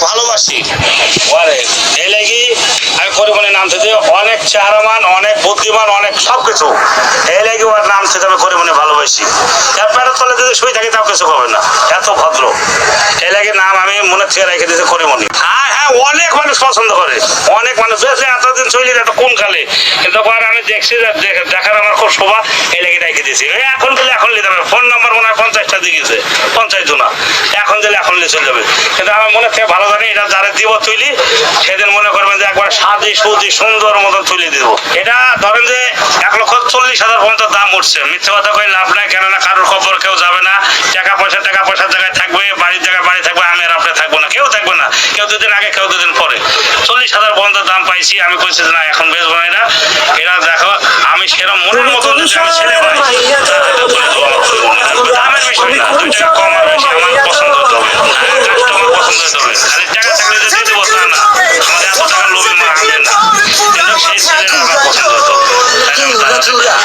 ভালোবাসি। লাগি আমি করিমনি নাম থেকে অনেক চেহারামান, অনেক বুদ্ধিমান, অনেক সব কিছু এই লাগি ওর নাম থেকে আমি করিমনি ভালোবাসি। তার পেটের তলে যদি শুয়ে থাকি তাও কিছু হবে না। এত ভদ্র। এই লাগি নাম আমি মনে থেকে রেখে দিয়েছি করিমনি হ্যাঁ হ্যাঁ অনেক মানুষ পছন্দ করে। অনেক মানুষ। বেশি এতদিন চলি এটা কোন কালে? কিন্তু আমি দেখছি দেখ- দেখার আমার খুব শোভা। এই লাগি রেখে দিয়েছি। এখন দিলে এখন হবে। ফোন নাম্বার মনে হয় পঞ্চাশটা দিয়েছে পঞ্চাশ না এখন দিলে এখন নিয়ে যাবে আমার মনে থেকে ভালো জানি এটা যারা দিব তুলি সেদিন মনে করবেন যে একবার সাজি সুজি সুন্দর মতন তুলে দিব। এটা ধরেন যে এক লক্ষ চল্লিশ হাজার পর্যন্ত দাম উঠছে। মিথ্যে কথা কই লাভ নাই কেননা কারোর খবর কেউ যাবে না। টাকা পয়সা টাকা পয়সার জায়গায় থাকবে বাড়ির জায়গায় বাড়ি থাকবে আমি আর আপনি থাকব না কেউ থাকবে না। কেউ দুদিন আগে কেউ দুদিন পরে। চল্লিশ হাজার পর্যন্ত দাম পাইছি আমি কইছি যে না এখন বেচবো না এটা। এরা দেখো আমি সেরকম মনের মতন ছেলে পাই। দামের বিষয় না দুই টাকা কম Madura